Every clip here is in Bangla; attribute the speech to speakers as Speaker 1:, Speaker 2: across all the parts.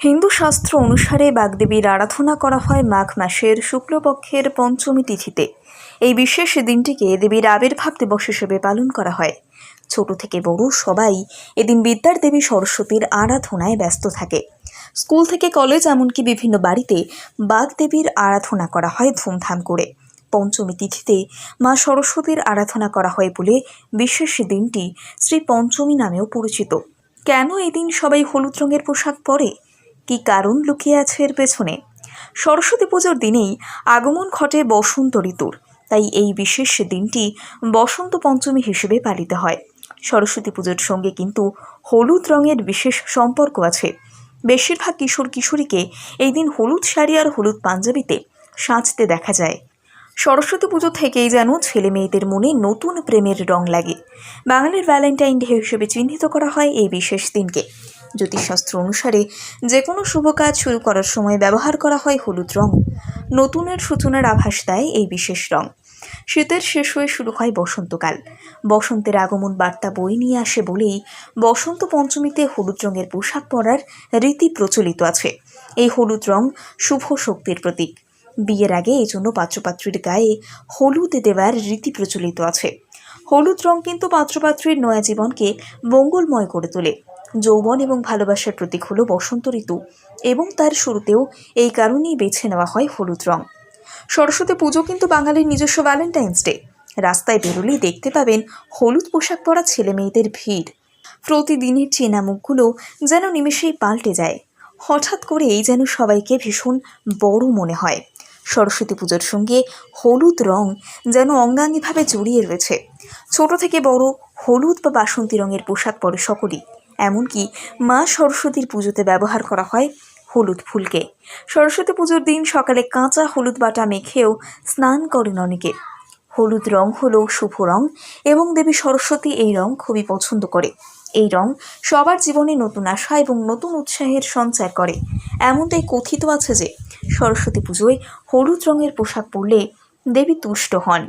Speaker 1: হিন্দু শাস্ত্র অনুসারে বাগদেবীর আরাধনা করা হয় মাঘ মাসের শুক্লপক্ষের পঞ্চমী তিথিতে। এই বিশেষ দিনটিকে দেবীর আবির্ভাব দিবস হিসেবে পালন করা হয়। ছোট থেকে বড় সবাই এদিন বিদ্যার দেবী সরস্বতীর আরাধনায় ব্যস্ত থাকে। স্কুল থেকে কলেজ এমনকি বিভিন্ন বাড়িতে বাগদেবীর আরাধনা করা হয় ধুমধাম করে। পঞ্চমী তিথিতে মা সরস্বতীর আরাধনা করা হয় বলে বিশেষ দিনটি শ্রী পঞ্চমী নামেও পরিচিত। কেন এদিন সবাই হলুদ রঙের পোশাক পরে? কী কারণ লুকিয়ে আছে এর পেছনে? সরস্বতী পুজোর দিনেই আগমন ঘটে বসন্ত ঋতুর, তাই এই বিশেষ দিনটি বসন্ত পঞ্চমী হিসেবে পালিত হয়। সরস্বতী পুজোর সঙ্গে কিন্তু হলুদ রঙের বিশেষ সম্পর্ক আছে। বেশিরভাগ কিশোর কিশোরীকে এই দিন হলুদ শাড়ি আর হলুদ পাঞ্জাবিতে সাজতে দেখা যায়। সরস্বতী পুজো থেকেই যেন ছেলে মেয়েদের মনে নতুন প্রেমের রং লাগে। বাঙালির ভ্যালেন্টাইন ডে হিসেবে চিহ্নিত করা হয় এই বিশেষ দিনকে। জ্যোতিষশাস্ত্র অনুসারে যে কোনো শুভ কাজ শুরু করার সময় ব্যবহার করা হয় হলুদ রং। নতুনের সূচনার আভাস দেয় এই বিশেষ রং। শীতের শেষ হয়ে শুরু হয় বসন্তকাল। বসন্তের আগমন বার্তা বই নিয়ে আসে বলেই বসন্ত পঞ্চমীতে হলুদ রঙের পোশাক পরার রীতি প্রচলিত আছে। এই হলুদ রং শুভ শক্তির প্রতীক। বিয়ের আগে এই জন্য পাত্রপাত্রীর গায়ে হলুদ দেওয়ার রীতি প্রচলিত আছে। হলুদ রং কিন্তু পাত্রপাত্রীর নয়া জীবনকে মঙ্গলময় করে তোলে। যৌবন এবং ভালোবাসার প্রতীক হলো বসন্ত ঋতু এবং তার শুরুতেও এই কারণেই বেছে নেওয়া হয় হলুদ রং। সরস্বতী পুজো কিন্তু বাঙালির নিজস্ব ভ্যালেন্টাইন্স ডে রাস্তায় বেরোলেই দেখতে পাবেন হলুদ পোশাক পরা ছেলে মেয়েদের ভিড়। প্রতিদিনের চেনা মুখগুলো যেন নিমেষেই পাল্টে যায়। হঠাৎ করেই যেন সবাইকে ভীষণ বড় মনে হয়। সরস্বতী পুজোর সঙ্গে হলুদ রং যেন অঙ্গাঙ্গিভাবে জড়িয়ে রয়েছে। ছোট থেকে বড় হলুদ বা বাসন্তী রঙের পোশাক পরে সকলেই এমনকি মা সরস্বতীর পুজোতে ব্যবহার করা হয় হলুদ ফুলকে। সরস্বতী পুজোর দিন সকালে কাঁচা হলুদ বাটা মেখেও স্নান করেন অনেকে। হলুদ রং হলো শুভ রং এবং দেবী সরস্বতী এই রং খুবই পছন্দ করে। এই রং সবার জীবনে নতুন আশা এবং নতুন উৎসাহের সঞ্চার করে। এমনটাই কথিত আছে যে, সরস্বতী পুজোয় হলুদ রঙের পোশাক পরলে দেবী তুষ্ট হন।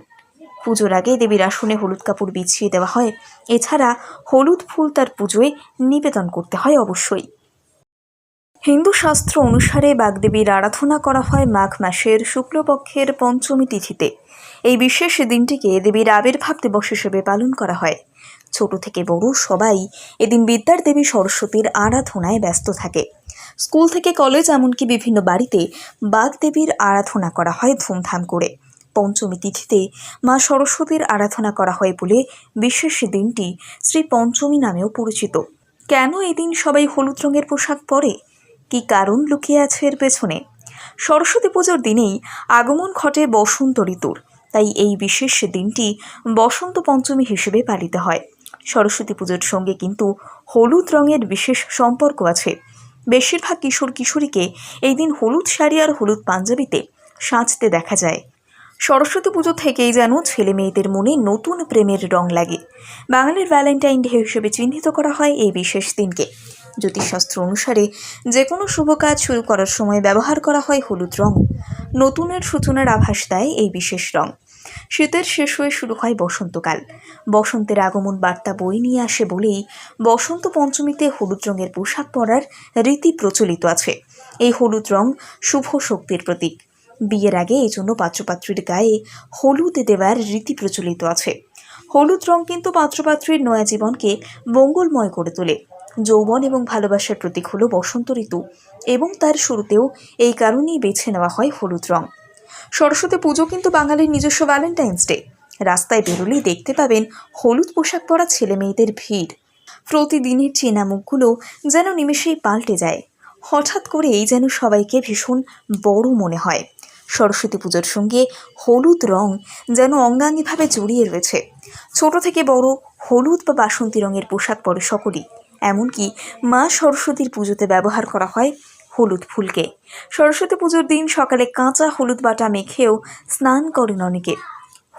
Speaker 1: পুজোর আগে দেবীর আসনে হলুদ কাপড় বিছিয়ে দেওয়া হয়। এছাড়া হলুদ ফুল তার পুজোয় নিবেদন করতে হয় অবশ্যই। হিন্দু শাস্ত্র অনুসারে বাগদেবীর আরাধনা করা হয় মাঘ মাসের শুক্লপক্ষের পঞ্চমী তিথিতে। এই বিশেষ দিনটিকে দেবীর আবির্ভাব দিবস হিসেবে পালন করা হয়। ছোট থেকে বড় সবাই এদিন বিদ্যার দেবী সরস্বতীর আরাধনায় ব্যস্ত থাকে। স্কুল থেকে কলেজ এমনকি বিভিন্ন বাড়িতে বাগদেবীর আরাধনা করা হয় ধুমধাম করে। পঞ্চমী তিথিতে মা সরস্বতীর আরাধনা করা হয় বলে বিশেষ দিনটি শ্রী পঞ্চমী নামেও পরিচিত। কেন এদিন সবাই হলুদ রঙের পোশাক পরে? কি কারণ লুকিয়ে আছে এর পেছনে? সরস্বতী পুজোর দিনেই আগমন ঘটে বসন্ত ঋতুর, তাই এই বিশেষ দিনটি বসন্ত পঞ্চমী হিসেবে পালিত হয়। সরস্বতী পুজোর সঙ্গে কিন্তু হলুদ রঙের বিশেষ সম্পর্ক আছে। বেশিরভাগ কিশোর কিশোরীকে এই দিন হলুদ শাড়ি আর হলুদ পাঞ্জাবিতে সাজতে দেখা যায়। সরস্বতী পুজো থেকেই যেন ছেলে মেয়েদের মনে নতুন প্রেমের রং লাগে। বাঙালির ভ্যালেন্টাইন ডে হিসেবে চিহ্নিত করা হয় এই বিশেষ দিনকে। জ্যোতিষশাস্ত্র অনুসারে যে কোনো শুভ কাজ শুরু করার সময় ব্যবহার করা হয় হলুদ রং। নতুনের সূচনার আভাস দেয় এই বিশেষ রং। শীতের শেষ হয়ে শুরু হয় বসন্তকাল। বসন্তের আগমন বার্তা বই নিয়ে আসে বলেই বসন্ত পঞ্চমীতে হলুদ রঙের পোশাক পরার রীতি প্রচলিত আছে। এই হলুদ রং শুভ শক্তির প্রতীক। বিয়ের আগে এই জন্য পাত্রপাত্রীর গায়ে হলুদ দেওয়ার রীতি প্রচলিত আছে। হলুদ রং কিন্তু পাত্রপাত্রীর নয়া জীবনকে মঙ্গলময় করে তোলে। যৌবন এবং ভালোবাসার প্রতীক হলো বসন্ত ঋতু এবং তার শুরুতেও এই কারণেই বেছে নেওয়া হয় হলুদ রং। সরস্বতী পুজো কিন্তু বাঙালির নিজস্ব ভ্যালেন্টাইন্স ডে রাস্তায় বেরোলেই দেখতে পাবেন হলুদ পোশাক পরা ছেলে মেয়েদের ভিড়। প্রতিদিনের চেনা মুখগুলো যেন নিমেষেই পাল্টে যায়। হঠাৎ করেই যেন সবাইকে ভীষণ বড় মনে হয়। সরস্বতী পুজোর সঙ্গে হলুদ রং যেন অঙ্গাঙ্গিভাবে জড়িয়ে রয়েছে। ছোট থেকে বড় হলুদ বা বাসন্তী রঙের পোশাক পরে সকলেই, এমনকি মা সরস্বতীর পুজোতে ব্যবহার করা হয় হলুদ ফুলকে। সরস্বতী পুজোর দিন সকালে কাঁচা হলুদ বাটা মেখেও স্নান করেন অনেকে।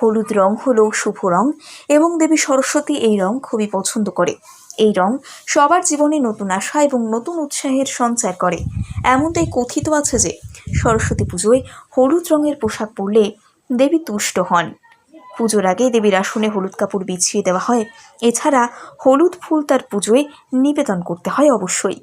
Speaker 1: হলুদ রং হলো শুভ রং এবং দেবী সরস্বতী এই রং খুবই পছন্দ করে। এই রং সবার জীবনে নতুন আশা এবং নতুন উৎসাহের সঞ্চার করে। এমনটাই কথিত আছে যে, সরস্বতী পুজোয় হলুদ রঙের পোশাক পরলে দেবী তুষ্ট হন। পুজোর আগে দেবীর আসনে হলুদ কাপড় বিছিয়ে দেওয়া হয়। এছাড়া হলুদ ফুল তার পুজোয় নিবেদন করতে হয় অবশ্যই।